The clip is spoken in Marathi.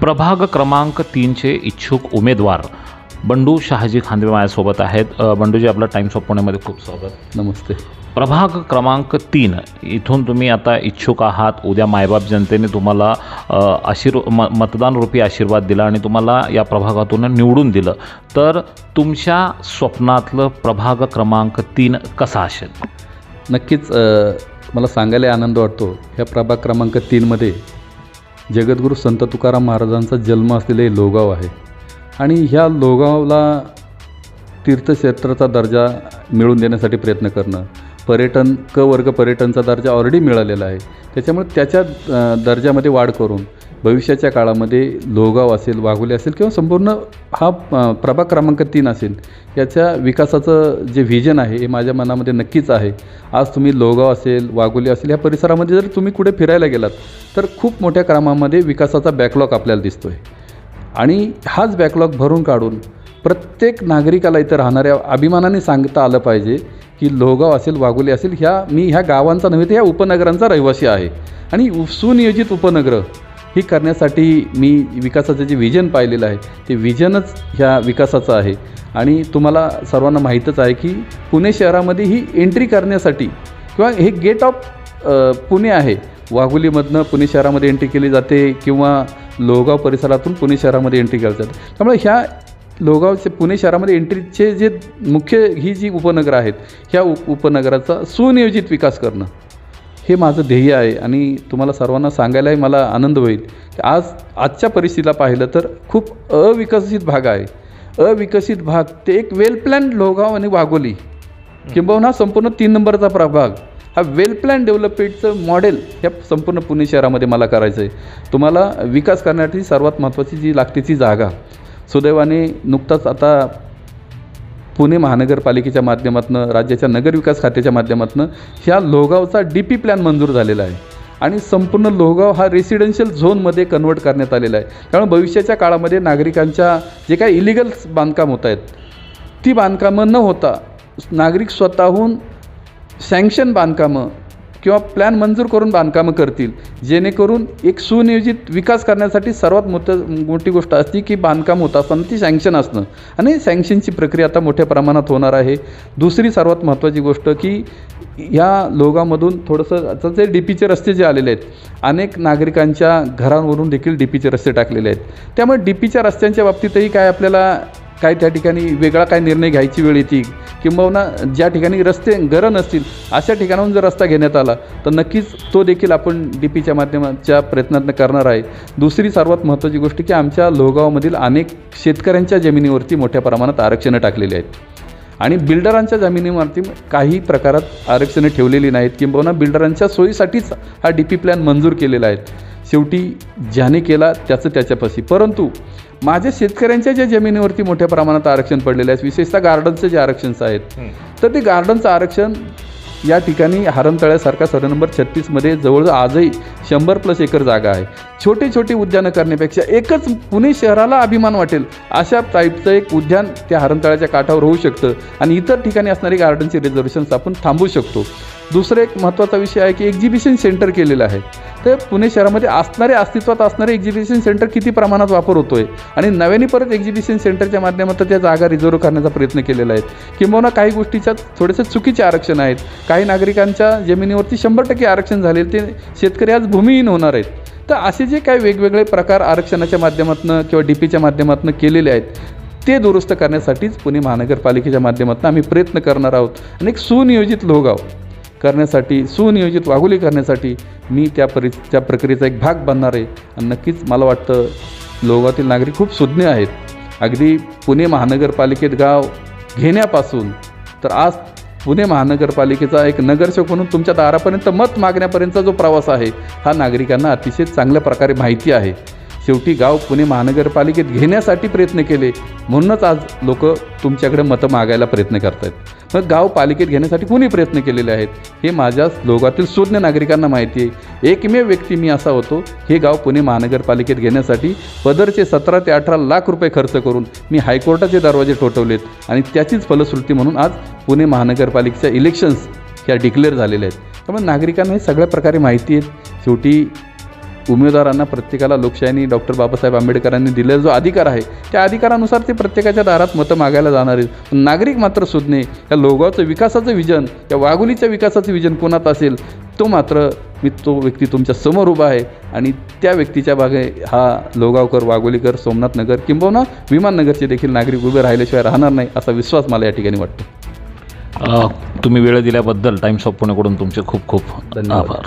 प्रभाग क्रमांक तीनचे इच्छुक उमेदवार बंडू शहाजी खांदवे माझ्यासोबत आहेत. अ, बंडूजी आपलं टाइम्स ऑफ पुणेमध्ये खूप स्वागत. नमस्ते. प्रभाग क्रमांक तीन इथून तुम्ही आता इच्छुक आहात. उद्या मायबाप जनतेने तुम्हाला अ, आशीर् म मतदानरूपी आशीर्वाद दिला आणि तुम्हाला या प्रभागातून निवडून दिलं. तर तुमच्या स्वप्नातलं प्रभाग क्रमांक तीन कसा असेल? नक्कीच अ, मला सांगायला आनंद वाटतो. ह्या प्रभाग क्रमांक तीनमध्ये जगद्गुरू संत तुकाराम महाराजांचा जन्म असलेले लोगाव आहे. आणि ह्या लोगावला तीर्थक्षेत्राचा दर्जा मिळवून देण्यासाठी प्रयत्न करणं पर्यटन क वर्ग पर्यटनचा दर्जा ऑलरेडी मिळालेला आहे. त्याच्यामुळे त्याच्या दर्जामध्ये वाढ करून भविष्याच्या काळामध्ये लोहगाव असेल वाघोली असेल किंवा संपूर्ण हा प्रभाग क्रमांक तीन असेल याच्या विकासाचं जे व्हिजन आहे हे माझ्या मनामध्ये नक्कीच आहे. आज तुम्ही लोहगाव असेल वाघोली असेल या परिसरामध्ये जर तुम्ही कुठे फिरायला गेलात तर खूप मोठ्या क्रमामध्ये विकासाचा बॅकलॉग आपल्याला दिसतो आहे आणि हाच बॅकलॉग भरून काढून प्रत्येक नागरिकाला इथं राहणाऱ्या अभिमानाने सांगता आलं पाहिजे की लोहगाव असेल वाघोली असेल ह्या मी ह्या गावांचा नव्हे तर ह्या उपनगरांचा रहिवासी आहे. आणि सुनियोजित उपनगरं ही करण्यासाठी मी विकासाचं जे विजन पाहिलेलं आहे ते विजनच ह्या विकासाचं आहे. आणि तुम्हाला सर्वांना माहीतच आहे की पुणे शहरामध्ये ही एंट्री करण्यासाठी किंवा हे गेट ऑफ पुणे आहे. वाघोलीमधनं पुणे शहरामध्ये एंट्री केली जाते किंवा लोहगाव परिसरातून पुणे शहरामध्ये एंट्री केली जाते. त्यामुळे ह्या लोहगावचे पुणे शहरामध्ये एंट्रीचे जे मुख्य ही जी उपनगरं आहेत ह्या उप उपनगराचा सुनियोजित विकास करणं. हे माझं ध्येय आहे आणि तुम्हाला सर्वांना सांगायलाही मला आनंद होईल. की आज आजच्या परिस्थितीला पाहिलं तर खूप अविकसित भाग आहे. अविकसित भाग ते एक वेल प्लॅन लोहगाव आणि वाघोली. किंबहुना संपूर्ण तीन नंबरचा प्रभाग. हा वेल प्लॅन डेव्हलपमेंटचं मॉडेल ह्या संपूर्ण पुणे शहरामध्ये मला करायचं आहे तुम्हाला विकास करण्यासाठी सर्वात महत्त्वाची जी लागते ती जागा. सुदैवाने नुकताच आता पुणे महानगरपालिकेच्या माध्यमातून राज्याच्या नगरविकास खात्याच्या माध्यमातून ह्या लोहगावचा डी पी प्लॅन मंजूर झालेला आहे. आणि संपूर्ण लोहगाव हा रेसिडेन्शियल झोनमध्ये कन्वर्ट करण्यात आलेला आहे. त्यामुळे भविष्याच्या काळामध्ये नागरिकांच्या जे काही इलिगल बांधकाम होत आहेत ती बांधकामं न होता नागरिक स्वतःहून सँक्शन बांधकामं किंवा प्लॅन मंजूर करून बांधकामं करतील. जेणेकरून एक सुनियोजित विकास करण्यासाठी सर्वात मोठं मोठी गोष्ट असते की बांधकाम होत असताना ती सँक्शन असणं. आणि सँक्शनची प्रक्रिया आता मोठ्या प्रमाणात होणार आहे. दुसरी सर्वात महत्त्वाची गोष्ट की ह्या लोगामधून थोडंसं आता जे डी पीचे रस्ते जे आलेले आहेत अनेक नागरिकांच्या घरांवरून देखील डी पीचे रस्ते टाकलेले आहेत. त्यामुळे डी पीच्या रस्त्यांच्या बाबतीतही काय आपल्याला काय त्या ठिकाणी वेगळा काय निर्णय घ्यायची वेळ येते किंबहुना ज्या ठिकाणी रस्ते गरज नसतील अशा ठिकाणाहून जर रस्ता घेण्यात आला तर नक्कीच तो देखील आपण डी पीच्या माध्यमाच्या प्रयत्नातनं करणार आहे. दुसरी सर्वात महत्त्वाची गोष्ट की आमच्या लोहगावमधील अनेक शेतकऱ्यांच्या जमिनीवरती मोठ्या प्रमाणात आरक्षणं टाकलेली आहेत. आणि बिल्डरांच्या जमिनीवरती काही प्रकारात आरक्षणं ठेवलेली नाहीत. किंबहुना बिल्डरांच्या सोयीसाठीच हा डी पी प्लॅन मंजूर केलेला आहे. शेवटी ज्याने केला त्याचं त्याच्यापाशी परंतु माझ्या शेतकऱ्यांच्या ज्या जमिनीवरती मोठ्या प्रमाणात आरक्षण पडलेलं आहे विशेषतः गार्डनचं जे आरक्षणचं आहेत तर ते गार्डनचं आरक्षण या ठिकाणी हरणतळ्यासारखा सर्व नंबर छत्तीसमध्ये जवळजवळ आजही शंभर प्लस एकर जागा आहे. छोटे छोटे उद्यानं करण्यापेक्षा एकच पुणे शहराला अभिमान वाटेल अशा टाईपचं एक उद्यान त्या हरणतळ्याच्या काठावर होऊ शकतं आणि इतर ठिकाणी असणारी गार्डनची रिझर्वेशन्स आपण थांबवू शकतो. दुसरं एक महत्त्वाचा विषय आहे की एक्झिबिशन सेंटर केलेलं आहे. तर पुणे शहरामध्ये असणारे अस्तित्वात असणारे एक्झिबिशन सेंटर किती प्रमाणात वापर होतो आहे आणि नव्याने परत एक्झिबिशन सेंटरच्या माध्यमातून त्या जागा रिझर्व करण्याचा प्रयत्न केलेला आहे. किंबहुना काही गोष्टीच्या थोडेसे चुकीचे आरक्षण आहेत. काही नागरिकांच्या जमिनीवरती शंभर टक्के आरक्षण झाले ते शेतकरी आज भूमिहीन होणार आहेत. तर असे जे काही वेगवेगळे प्रकार आरक्षणाच्या माध्यमातून किंवा डी पीच्या माध्यमातून केलेले आहेत ते दुरुस्त करण्यासाठीच पुणे महानगरपालिकेच्या माध्यमातून आम्ही प्रयत्न करणार आहोत. आणि एक सुनियोजित लोहगाव करण्यासाठी सुनियोजित वाघोली करण्यासाठी मी त्या परि त्या प्रक्रियेचा एक भाग बनणार आहे. आणि नक्कीच मला वाटतं लोगातील नागरिक खूप सुज्ञ आहेत. अगदी पुणे महानगरपालिकेत गाव घेण्यापासून तर आज पुणे महानगरपालिकेचा एक नगरसेवक म्हणून तुमच्या दारापर्यंत मत मागण्यापर्यंतचा जो प्रवास आहे हा नागरिकांना अतिशय चांगल्या प्रकारे माहिती आहे. शेवटी गाव पुणे महानगरपालिकेत घेण्यासाठी प्रयत्न केले म्हणूनच आज लोक तुमच्याकडे मतं मागायला प्रयत्न करत आहेत व गाव पालिकेत घेण्यासाठी कुणी प्रयत्न केलेले आहेत? हे माझ्या लोगातील शून्य नागरिकांना माहिती आहे. एकमेव व्यक्ती मी असा होतो हे गाव पुणे महानगरपालिकेत घेण्यासाठी पदरचे सतरा ते अठरा लाख रुपये खर्च करून मी हायकोर्टाचे दरवाजे ठोठवलेत आणि त्याचीच फलश्रुती म्हणून आज पुणे महानगरपालिकेच्या इलेक्शन्स ह्या डिक्लेअर झालेल्या आहेत. त्यामुळे नागरिकांना हे सगळ्या प्रकारे माहिती आहेत शेवटी उमेदवारांना प्रत्येकाला लोकशाहीने डॉक्टर बाबासाहेब आंबेडकरांनी दिलेला जो अधिकार आहे त्या अधिकारानुसार ते प्रत्येकाच्या दारात मतं मागायला जाणार आहेत. पण नागरिक मात्र शोधणे या लोगावचं विकासाचं विजन या वाघोलीच्या विकासाचं विजन कोणात असेल तो मात्र मी तो व्यक्ती तुमच्यासमोर उभा आहे. आणि त्या व्यक्तीच्या बागे हा लोगावकर वाघोलीकर सोमनाथनगर किंबहुना विमाननगरचे देखील नागरिक उभे राहिल्याशिवाय राहणार नाही असा विश्वास मला या ठिकाणी वाटतो. तुम्ही वेळ दिल्याबद्दल टाइम्स ऑफ पुणेकडून तुमचे खूप खूप धन्यवाद.